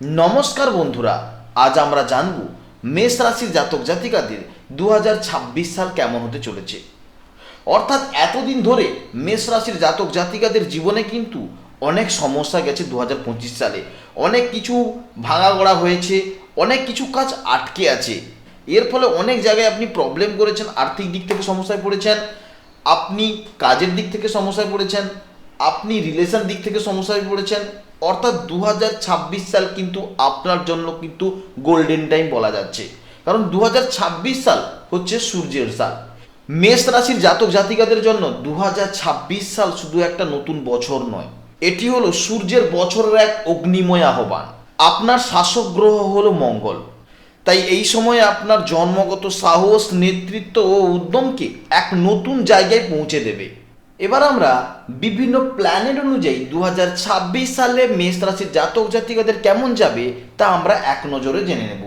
নমস্কার বন্ধুরা, আজ আমরা জানব মেষ রাশির জাতক জাতিকাদের দু হাজার ছাব্বিশ সাল কেমন হতে চলেছে। অর্থাৎ এতদিন ধরে মেষ রাশির জাতক জাতিকাদের জীবনে কিন্তু অনেক সমস্যা গেছে দু হাজার পঁচিশ সালে। অনেক কিছু ভাঙাগড়া হয়েছে, অনেক কিছু কাজ আটকে আছে। এর ফলে অনেক জায়গায় আপনি প্রবলেম করেছেন, আর্থিক দিক থেকে সমস্যায় পড়েছেন, আপনি কাজের দিক থেকে সমস্যায় পড়েছেন আপনি রিলেশন দিক থেকে সমস্যায় পড়েছেন। অর্থাৎ দু হাজার ছাব্বিশ সাল কিন্তু আপনার জন্য কিন্তু গোল্ডেন টাইম বলা যাচ্ছে। কারণ দু হাজার ছাব্বিশ সাল হচ্ছে সূর্যের সাল। মেষ রাশির জাতক জাতিকাদের জন্য দু হাজার ছাব্বিশ সাল শুধু একটা নতুন বছর নয়। এটি হলো সূর্যের বছরের এক অগ্নিময় আহ্বান। আপনার শাসক গ্রহ হলো মঙ্গল। তাই এই সময়ে আপনার জন্মগত সাহস, নেতৃত্ব ও উদ্যমকে এক নতুন জায়গায় পৌঁছে দেবে। এবার আমরা বিভিন্ন প্ল্যানেট অনুযায়ী দু হাজার ছাব্বিশ সালে মেষ রাশির জাতক জাতিকাদের কেমন যাবে তা আমরা এক নজরে জেনে নেব।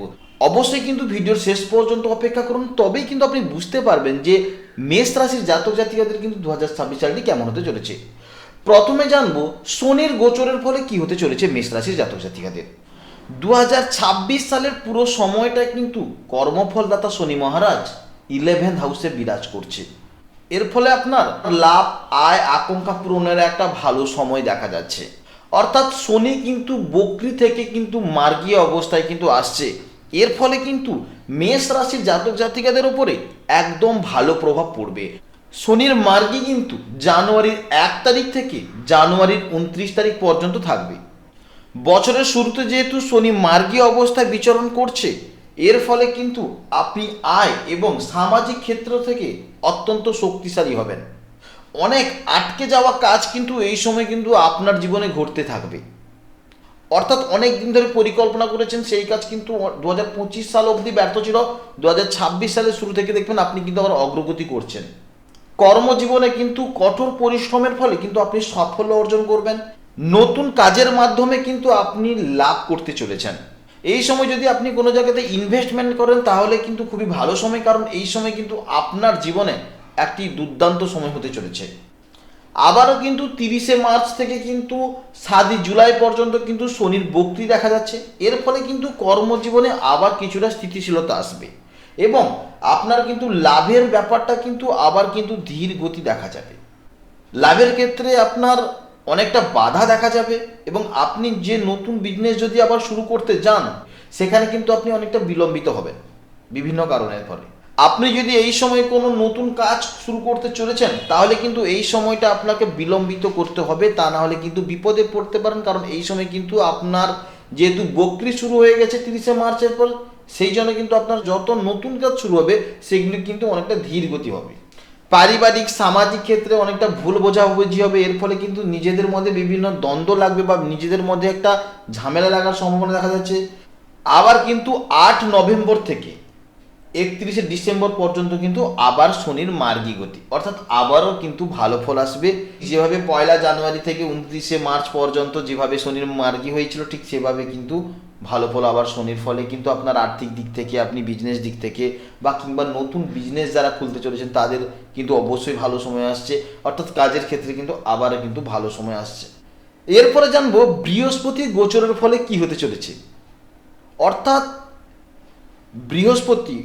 অবশ্যই কিন্তু ভিডিওর শেষ পর্যন্ত অপেক্ষা করুন, তবেই কিন্তু আপনি বুঝতে পারবেন যে মেষ রাশির জাতক জাতিকাদের কিন্তু দু হাজার ছাব্বিশ সালটি কেমন হতে চলেছে। প্রথমে জানব শনির গোচরের ফলে কি হতে চলেছে মেষ রাশির জাতক জাতিকাদের। দু হাজার ছাব্বিশ সালের পুরো সময়টা কিন্তু কর্মফলদাতা শনি মহারাজ ইলেভেন্থ হাউসে বিরাজ করছে। এর ফলে আপনার লাভ, আয়, আকাঙ্ক্ষা পূরণের একটা ভালো সময় দেখা যাচ্ছে। অর্থাৎ শনি কিন্তু বকরি থেকে কিন্তু মার্গীয় অবস্থায় কিন্তু আসছে। এর ফলে কিন্তু মেষ রাশির জাতক জাতিকাদের উপরে একদম ভালো প্রভাব পড়বে। শনির মার্গী কিন্তু জানুয়ারির এক তারিখ থেকে জানুয়ারির উনত্রিশ তারিখ পর্যন্ত থাকবে। বছরের শুরুতে যেহেতু শনি মার্গীয় অবস্থায় বিচরণ করছে, এর ফলে কিন্তু আপনি আয় এবং সামাজিক ক্ষেত্র থেকে অত্যন্ত শক্তিশালী হবেন। অনেক আটকে যাওয়া কাজ কিন্তু এই সময় কিন্তু আপনার জীবনে ঘটতে থাকবে। অর্থাৎ অনেক দিন ধরে পরিকল্পনা করেছেন, সেই কাজ কিন্তু দুহাজার পঁচিশ সাল অবধি ব্যর্থ ছিল। দু সালের শুরু থেকে দেখবেন আপনি কিন্তু আবার অগ্রগতি করছেন। কর্মজীবনে কিন্তু কঠোর পরিশ্রমের ফলে কিন্তু আপনি সাফল্য অর্জন করবেন। নতুন কাজের মাধ্যমে কিন্তু আপনি লাভ করতে চলেছেন। এই সময় যদি আপনি কোনো জায়গাতে ইনভেস্টমেন্ট করেন, তাহলে কিন্তু খুবই ভালো সময়, কারণ এই সময় কিন্তু আপনার জীবনে একটি দুর্দান্ত সময় হতে চলেছে। আবারও কিন্তু তিরিশে মার্চ থেকে কিন্তু সাতই জুলাই পর্যন্ত কিন্তু শনির বক্তি দেখা যাচ্ছে। এর ফলে কিন্তু কর্মজীবনে আবার কিছুটা স্থিতিশীলতা আসবে। এবং আপনার কিন্তু লাভের ব্যাপারটা কিন্তু আবার কিন্তু ধীর গতি দেখা যাবে। লাভের ক্ষেত্রে আপনার অনেকটা বাধা দেখা যাবে এবং আপনি যে নতুন বিজনেস যদি আবার শুরু করতে যান, সেখানে কিন্তু আপনি অনেকটা বিলম্বিত হবেন, বিভিন্ন কারণের ফলে। আপনি যদি এই সময় কোনো নতুন কাজ শুরু করতে চলেছেন, তাহলে কিন্তু এই সময়টা আপনাকে বিলম্বিত করতে হবে, তা না হলে কিন্তু বিপদে পড়তে পারেন, কারণ এই সময় কিন্তু আপনার যেহেতু বকরি শুরু হয়ে গেছে তিরিশে মার্চের পর, সেই জন্য কিন্তু আপনার যত নতুন কাজ শুরু হবে, সেগুলি কিন্তু অনেকটা ধীর গতি হবে। পারিবারিক, সামাজিক ক্ষেত্রে অনেকটা ভুল বোঝাবুঝি হবে, এর ফলে কিন্তু নিজেদের মধ্যে বিভিন্ন দ্বন্দ্ব লাগবে বা নিজেদের মধ্যে একটা ঝামেলা লাগার সম্ভাবনা দেখা যাচ্ছে। আবার কিন্তু আট নভেম্বর থেকে একত্রিশে ডিসেম্বর পর্যন্ত কিন্তু আবার শনির মার্গী গতি। অর্থাৎ আবারও কিন্তু ভালো ফল আসবে। যেভাবে পয়লা জানুয়ারি থেকে উনত্রিশে মার্চ পর্যন্ত যেভাবে শনির মার্গী হয়েছিল, ঠিক সেভাবে কিন্তু ভালো ফল আবার শনির ফলে কিন্তু আপনার আর্থিক দিক থেকে, আপনি বিজনেস দিক থেকে বা কিংবা নতুন বিজনেস যারা খুলতে চলেছেন, তাদের কিন্তু অবশ্যই ভালো সময় আসছে। অর্থাৎ কাজের ক্ষেত্রে কিন্তু আবারও কিন্তু ভালো সময় আসছে। এরপরে জানব বৃহস্পতি গোচরের ফলে কি হতে চলেছে। অর্থাৎ বৃহস্পতি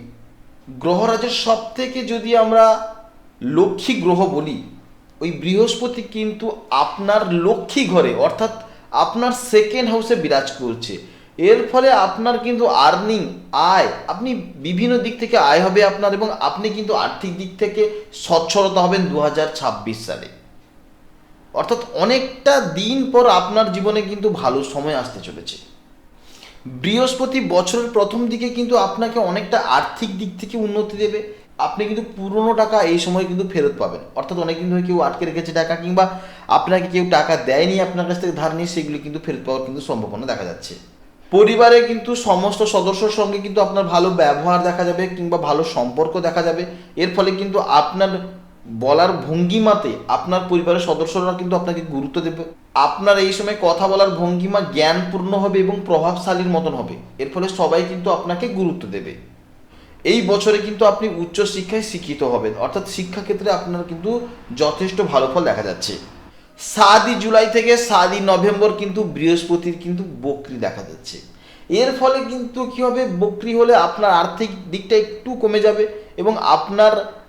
গ্রহরাজের সব থেকে যদি আমরা লক্ষ্মী গ্রহ বলি, ওই বৃহস্পতি কিন্তু আপনার লক্ষ্মী ঘরে, অর্থাৎ আপনার সেকেন্ড হাউসে বিরাজ করছে। এর ফলে আপনার কিন্তু আর্নিং আয়, আপনি বিভিন্ন দিক থেকে আয় হবে আপনার এবং আপনি কিন্তু আর্থিক দিক থেকে সচ্ছলতা হবেন দু হাজার ছাব্বিশ সালে। অর্থাৎ অনেকটা দিন পর আপনার জীবনে কিন্তু ভালো সময় আসতে চলেছে। বৃহস্পতি বছরের প্রথম দিকে কিন্তু আপনাকে অনেকটা আর্থিক দিক থেকে উন্নতি দেবে। আপনি কিন্তু পুরনো টাকা এই সময় কিন্তু ফেরত পাবেন। অর্থাৎ অনেকদিন ধরে কেউ আটকে রেখেছে টাকা কিংবা আপনাকে কেউ টাকা দেয়নি আপনার কাছ থেকে ধার নিয়ে, সেগুলি কিন্তু ফেরত পাওয়ার কিন্তু সম্ভাবনা দেখা যাচ্ছে। পরিবারে কিন্তু সমস্ত সদস্যর সঙ্গে কিন্তু আপনার ভালো ব্যবহার দেখা যাবে কিংবা ভালো সম্পর্ক দেখা যাবে। এর ফলে কিন্তু আপনার বলার ভঙ্গিমাতে আপনার পরিবারের সদস্যরা কিন্তু আপনাকে গুরুত্ব দেবে। আপনার এই সময় কথা বলার ভঙ্গিমা জ্ঞানপূর্ণ হবে এবং প্রভাবশালীর মতন হবে। এর ফলে সবাই কিন্তু আপনাকে গুরুত্ব দেবে। এই বছরে কিন্তু আপনি উচ্চ শিক্ষায় শিক্ষিত হবেন। অর্থাৎ শিক্ষাক্ষেত্রে আপনার কিন্তু যথেষ্ট ভালো ফল দেখা যাচ্ছে। সাতই জুলাই থেকে সাতই নভেম্বর কিন্তু বৃহস্পতির কিন্তু বক্রি দেখা যাচ্ছে। এর ফলে কিন্তু কি হবে? বক্রি হলে আপনার আর্থিক দিকটা একটু কমে যাবে এবং আপনার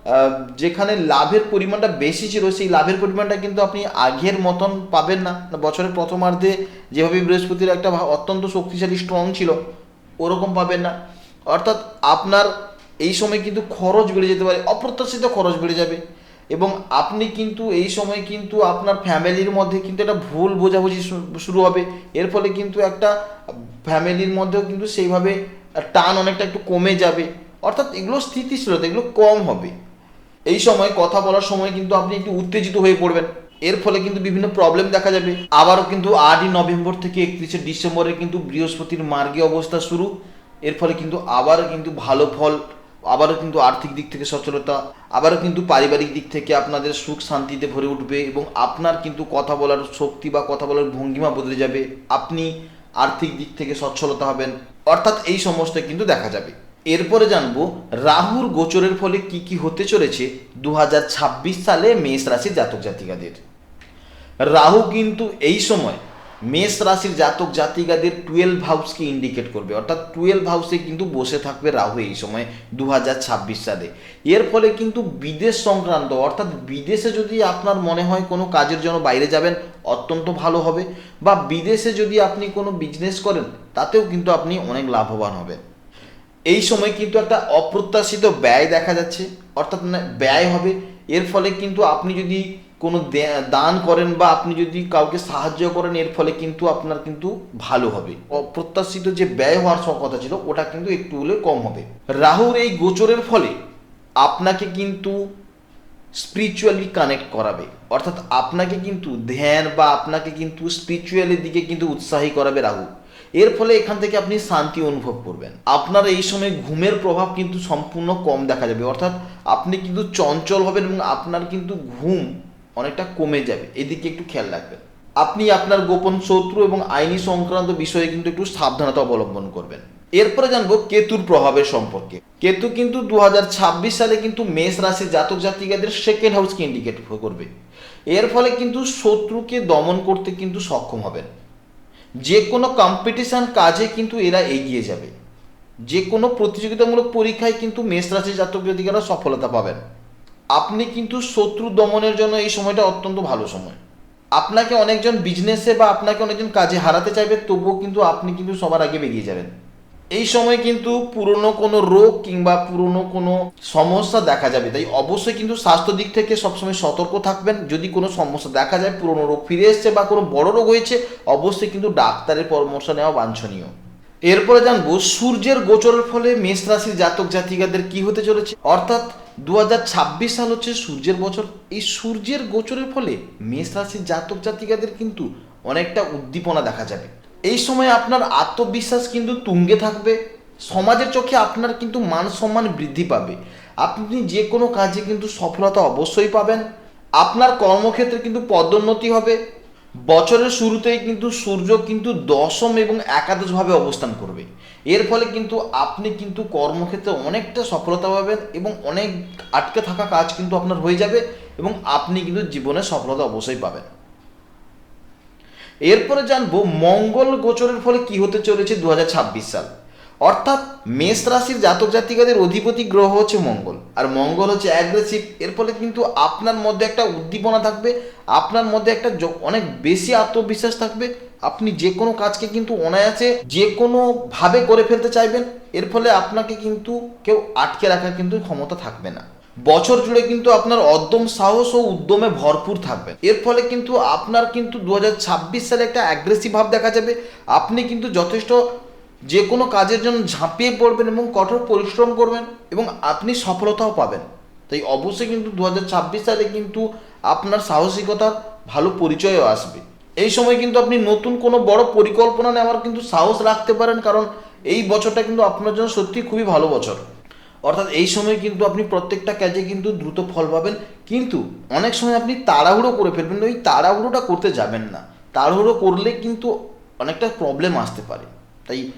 যেখানে লাভের পরিমাণটা বেশি ছিল, সেই লাভের পরিমাণটা কিন্তু আপনি আগের মতন পাবেন না। বছরের প্রথমার্ধে যেভাবে বৃহস্পতির একটা অত্যন্ত শক্তিশালী স্ট্রং ছিল, ওরকম পাবেন না। অর্থাৎ আপনার এই সময় কিন্তু খরচ বেড়ে যেতে পারে, অপ্রত্যাশিত খরচ বেড়ে যাবে। এবং আপনি কিন্তু এই সময় কিন্তু আপনার ফ্যামিলির মধ্যে কিন্তু একটা ভুল বোঝাবুঝি শুরু হবে। এর ফলে কিন্তু একটা ফ্যামিলির মধ্যেও কিন্তু সেইভাবে টান অনেকটা একটু কমে যাবে। অর্থাৎ এগুলো স্থিতিশীলতা, এগুলো কম হবে। এই সময় কথা বলার সময় কিন্তু আপনি একটু উত্তেজিত হয়ে পড়বেন। এর ফলে কিন্তু বিভিন্ন প্রবলেম দেখা যাবে। আবারও কিন্তু আটই নভেম্বর থেকে একত্রিশে ডিসেম্বরে কিন্তু বৃহস্পতির মার্গী অবস্থা শুরু। এর ফলে কিন্তু আবারও কিন্তু ভালো ফল, আবারও কিন্তু আর্থিক দিক থেকে সচ্ছলতা আবারও কিন্তু পারিবারিক দিক থেকে আপনাদের সুখ শান্তিতে ভরে উঠবে এবং আপনার কিন্তু কথা বলার শক্তি বা কথা বলার ভঙ্গিমা বদলে যাবে। আপনি আর্থিক দিক থেকে সচ্ছলতা হবেন। অর্থাৎ এই সমস্ত কিন্তু দেখা যাবে। এরপরে জানব রাহুর গোচরের ফলে কি কি হতে চলেছে দু হাজার ছাব্বিশ সালে মেষ রাশির জাতক জাতিকাদের। রাহু কিন্তু এই সময় মেষ রাশির জাতক জাতিকাদের টুয়েলভ হাউসকে ইন্ডিকেট করবে। অর্থাৎ টুয়েলভ হাউসে কিন্তু বসে থাকবে রাহু এই সময় দু হাজার ছাব্বিশ সালে। এর ফলে কিন্তু বিদেশ সংক্রান্ত, অর্থাৎ বিদেশে যদি আপনার মনে হয় কোনো কাজের জন্য বাইরে যাবেন, অত্যন্ত ভালো হবে। বা বিদেশে যদি আপনি কোনো বিজনেস করেন, তাতেও কিন্তু আপনি অনেক লাভবান হবেন। এই সময় কিন্তু একটা অপ্রত্যাশিত ব্যয় দেখা যাচ্ছে, অর্থাৎ মানে ব্যয় হবে। এর ফলে কিন্তু আপনি যদি কোনো দান করেন বা আপনি যদি কাউকে সাহায্য করেন, এর ফলে কিন্তু আপনার কিন্তু ভালো হবে। অপ্রত্যাশিত যে ব্যয় হওয়ার কথা ছিল, ওটা কিন্তু একটু হলে কম হবে। রাহুর এই গোচরের ফলে আপনাকে কিন্তু স্পিরিচুয়ালি কানেক্ট করাবে। অর্থাৎ আপনাকে কিন্তু ধ্যান বা আপনাকে কিন্তু স্পিরিচুয়ালের দিকে কিন্তু উৎসাহী করাবে রাহু। এর ফলে এখান থেকে আপনি শান্তি অনুভব করবেন। আপনার এই সময় ঘুমের প্রভাব কিন্তু সম্পূর্ণ কম দেখা যাবে। অর্থাৎ আপনি কিন্তু চঞ্চল হবেন এবং আপনার কিন্তু ঘুম অনেকটা কমে যাবে। এদিকে একটু খেয়াল রাখবেন। আপনি আপনার গোপন শত্রু এবং আইনি সংক্রান্ত বিষয়ে কিন্তু একটু সাবধানতা অবলম্বন করবেন। এরপরে জানব কেতুর প্রভাবের সম্পর্কে। কেতু কিন্তু দু হাজার ছাব্বিশ সালে কিন্তু মেষ রাশির জাতক জাতিকাদের সেকেন্ড হাউসকে ইন্ডিকেট করবে। এর ফলে কিন্তু শত্রুকে দমন করতে কিন্তু সক্ষম হবেন। যে কোনো কম্পিটিশান কাজে কিন্তু এরা এগিয়ে যাবে। যে কোনো প্রতিযোগিতামূলক পরীক্ষায় কিন্তু মেষ রাশির জাতক জাতিকারা সফলতা পাবেন। আপনি কিন্তু শত্রু দমনের জন্য এই সময়টা অত্যন্ত ভালো সময়। আপনাকে অনেকজন বিজনেসে বা আপনাকে অনেকজন কাজে হারাতে চাইবে, তবুও কিন্তু আপনি কিন্তু সবার আগে বেরিয়ে যাবেন। এই সময় কিন্তু পুরনো কোনো রোগ কিংবা পুরনো কোনো সমস্যা দেখা যাবে। তাই অবশ্যই কিন্তু স্বাস্থ্য দিক থেকে সবসময় সতর্ক থাকবেন। যদি কোনো সমস্যা দেখা যায়, পুরনো রোগ ফিরে এসছে বা কোনো বড় রোগ হয়েছে, অবশ্যই কিন্তু ডাক্তারের পরামর্শ নেওয়া বাঞ্ছনীয়। এরপরে জানব, সূর্যের গোচরের ফলে মেষ রাশির জাতক জাতিকাদের কি হতে চলেছে? অর্থাৎ দু হাজার ছাব্বিশ সাল হচ্ছে সূর্যের বছর এই সূর্যের গোচরের ফলে মেষ রাশির জাতক জাতিকাদের কিন্তু অনেকটা উদ্দীপনা দেখা যাবে। এই সময় আপনার আত্মবিশ্বাস কিন্তু তুঙ্গে থাকবে, সমাজের চোখে আপনার কিন্তু মান সম্মান বৃদ্ধি পাবে। আপনি যে কোনো কাজে কিন্তু সফলতা অবশ্যই পাবেন। আপনার কর্মক্ষেত্রে কিন্তু পদোন্নতি হবে। বছরের শুরুতেই কিন্তু সূর্য কিন্তু দশম এবং একাদশভাবে অবস্থান করবে। এর ফলে কিন্তু আপনি কিন্তু কর্মক্ষেত্রে অনেকটা সফলতা পাবেন এবং অনেক আটকে থাকা কাজ কিন্তু আপনার হয়ে যাবে এবং আপনি কিন্তু জীবনে সফলতা অবশ্যই পাবেন। এরপরে জানব মঙ্গল গোচরের ফলে কি হতে চলেছে দু হাজার ছাব্বিশ সাল। অর্থাৎ মেষ রাশির জাতক জাতিকাদের অধিপতি গ্রহ হচ্ছে মঙ্গল। আর মঙ্গল হচ্ছে অ্যাগ্রেসিভ এর ফলে কিন্তু আপনার মধ্যে একটা উদ্দীপনা থাকবে, আপনার মধ্যে একটা অনেক বেশি আত্মবিশ্বাস থাকবে। আপনি যে কোনো কাজকে কিন্তু অনায়াসে যে কোনো ভাবে করে ফেলতে চাইবেন, এর ফলে আপনাকে কিন্তু কেউ আটকে রাখার কিন্তু ক্ষমতা থাকবে না। বছর জুড়ে কিন্তু আপনার অদ্যম সাহস ও উদ্যমে ভরপুর থাকবে এর ফলে কিন্তু আপনার কিন্তু দু হাজার ছাব্বিশ সালে একটা অ্যাগ্রেসিভ ভাব দেখা যাবে। আপনি কিন্তু যথেষ্ট যে কোনো কাজের জন্য ঝাঁপিয়ে পড়বেন এবং কঠোর পরিশ্রম করবেন এবং আপনি সফলতাও পাবেন। তাই অবশ্যই কিন্তু দু হাজার ছাব্বিশ সালে কিন্তু আপনার সাহসিকতার ভালো পরিচয়ও আসবে। এই সময় কিন্তু আপনি নতুন কোনো বড় পরিকল্পনা নেওয়ার কিন্তু সাহস রাখতে পারেন, কারণ এই বছরটা কিন্তু আপনার জন্য সত্যি খুবই ভালো বছর। অর্থাৎ এই সময় কিন্তু আপনি প্রত্যেকটা কাজে কিন্তু দ্রুত ফল পাবেন। কিন্তু অনেক সময় আপনি তাড়াহুড়ো করে ফেলবেন, ওই তাড়াহুড়োটা করতে যাবেন না। তাড়াহুড়ো করলে কিন্তু অনেকটা প্রবলেম আসতে পারে। তাই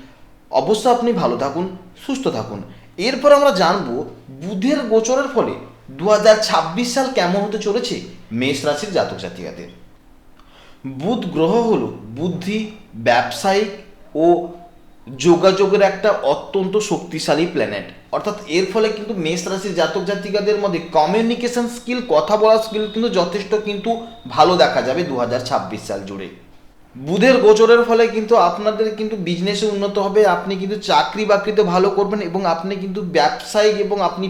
অবশ্য আপনি ভালো থাকুন, সুস্থ থাকুন। এরপর আমরা জানব বুধের গোচরের ফলে দু হাজার ছাব্বিশ সাল কেমন হতে চলেছে মেষ রাশির জাতক জাতিকাদের। বুধ গ্রহ হল বুদ্ধি, ব্যবসায়িক ও যোগাযোগের একটা অত্যন্ত শক্তিশালী প্ল্যানেট অর্থাৎ এর ফলে কিন্তু মেষ রাশির জাতক জাতিকাদের মধ্যে কমিউনিকেশন স্কিল কথা বলার স্কিল কিন্তু যথেষ্ট কিন্তু ভালো দেখা যাবে দু হাজার ছাব্বিশ সাল জুড়ে। বুধের গোচরের ফলে কিন্তু আপনাদের কিন্তু বিজনেসে উন্নত হবে, আপনি কিন্তু চাকরি বাকরিতে ভালো করবেন এবং আপনি কিন্তু ব্যবসায়িক এবং আপনি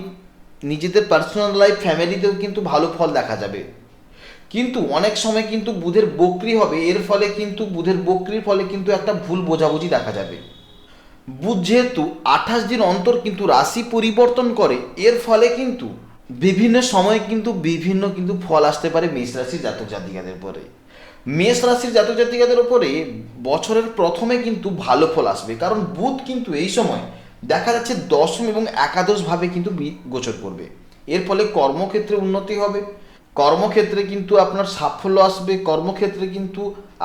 নিজেদের পার্সোনাল লাইফ ফ্যামিলিতেও কিন্তু ভালো ফল দেখা যাবে। কিন্তু অনেক সময় কিন্তু বুধের বক্রি হবে, এর ফলে কিন্তু, বুধের বক্রির ফলে কিন্তু একটা ভুল বোঝাবুঝি দেখা যাবে। বুধ যেহেতু আঠাশ দিন অন্তর কিন্তু রাশি পরিবর্তন করে, এর ফলে কিন্তু বিভিন্ন সময়ে কিন্তু বিভিন্ন কিন্তু ফল আসতে পারে মেষ রাশির জাতক জাতিকাদের উপরে। মেষ রাশির জাতক জাতিকাদের উপরে বছরের প্রথমে কিন্তু ভালো ফল আসবে, কারণ বুধ কিন্তু এই সময় দেখা যাচ্ছে দশম এবং একাদশ ভাবে কিন্তু গোচর করবে। এর ফলে কর্মক্ষেত্রে উন্নতি হবে। কর্মক্ষেত্রে কিন্তু আপনার সাফল্য আসবে, কর্মক্ষেত্রে কিন্তু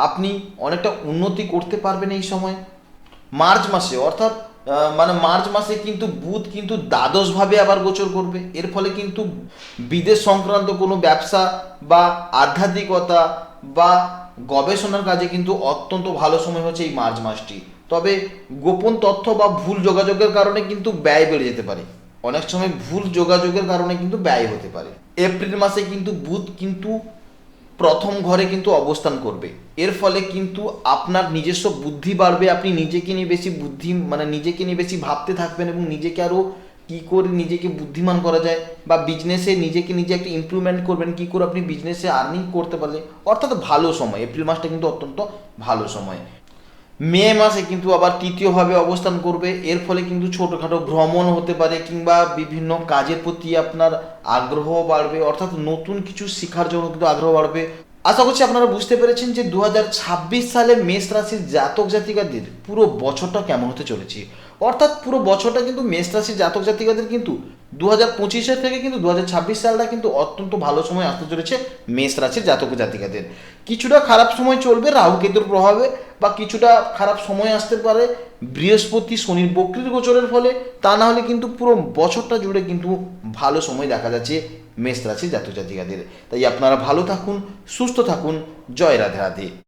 আপনি অনেকটা উন্নতি করতে পারবেন এই সময়। মার্চ মাসে, অর্থাৎ মানে মার্চ মাসে কিন্তু বুধ কিন্তু দ্বাদশভাবে আবার গোচর করবে। এর ফলে কিন্তু বিদেশ সংক্রান্ত কোনো ব্যবসা বা আধ্যাত্মিকতা বা গবেষণার কাজে কিন্তু অত্যন্ত ভালো সময় হচ্ছে এই মার্চ মাসটি। তবে গোপন তথ্য বা ভুল যোগাযোগের কারণে কিন্তু ব্যয় বেড়ে যেতে পারে। অনেক সময় ভুল যোগাযোগের কারণে কিন্তু ব্যয় হতে পারে। এপ্রিল মাসে কিন্তু বুধ কিন্তু প্রথম ঘরে কিন্তু অবস্থান করবে। এর ফলে কিন্তু আপনার নিজস্ব বুদ্ধি বাড়বে, আপনি নিজেকে নিয়ে বেশি বুদ্ধি মানে নিজেকে নিয়ে বেশি ভাবতে থাকবেন এবং নিজেকে আরও কী করে নিজেকে বুদ্ধিমান করা যায় বা বিজনেসে নিজেকে নিজে একটা ইমপ্রুভমেন্ট করবেন, কী করে আপনি বিজনেসে আর্নিং করতে পারলে। অর্থাৎ ভালো সময়। এপ্রিল মাসটা কিন্তু অত্যন্ত ভালো সময়। মে মাসে কিন্তু আবার তৃতীয়ভাবে অবস্থান করবে। এর ফলে কিন্তু ছোটোখাটো ভ্রমণ হতে পারে কিংবা বিভিন্ন কাজের প্রতি আপনার আগ্রহ বাড়বে, অর্থাৎ নতুন কিছু শেখার জন্য কিন্তু আগ্রহ বাড়বে। আশা করছি আপনারা বুঝতে পেরেছেন যে দু হাজার ছাব্বিশ সালে মেষ রাশির জাতক জাতিকাদের পুরো বছরটা কেমন হতে চলেছে। অর্থাৎ পুরো বছরটা কিন্তু মেষ রাশির জাতক জাতিকাদের কিন্তু দু হাজার পঁচিশের থেকে কিন্তু দু হাজার ছাব্বিশ সালটা কিন্তু অত্যন্ত ভালো সময় আসতে চলেছে মেষ রাশির জাতক জাতিকাদের। কিছুটা খারাপ সময় চলবে রাহু কেতুর প্রভাবে বা কিছুটা খারাপ সময় আসতে পারে বৃহস্পতি শনির বক্রির গোচরের ফলে। তা না হলে কিন্তু পুরো বছরটা জুড়ে কিন্তু ভালো সময় দেখা যাচ্ছে মেষ রাশির জাতক জাতিকাদের। তাই আপনারা ভালো থাকুন, সুস্থ থাকুন। জয় রাধে রাধে।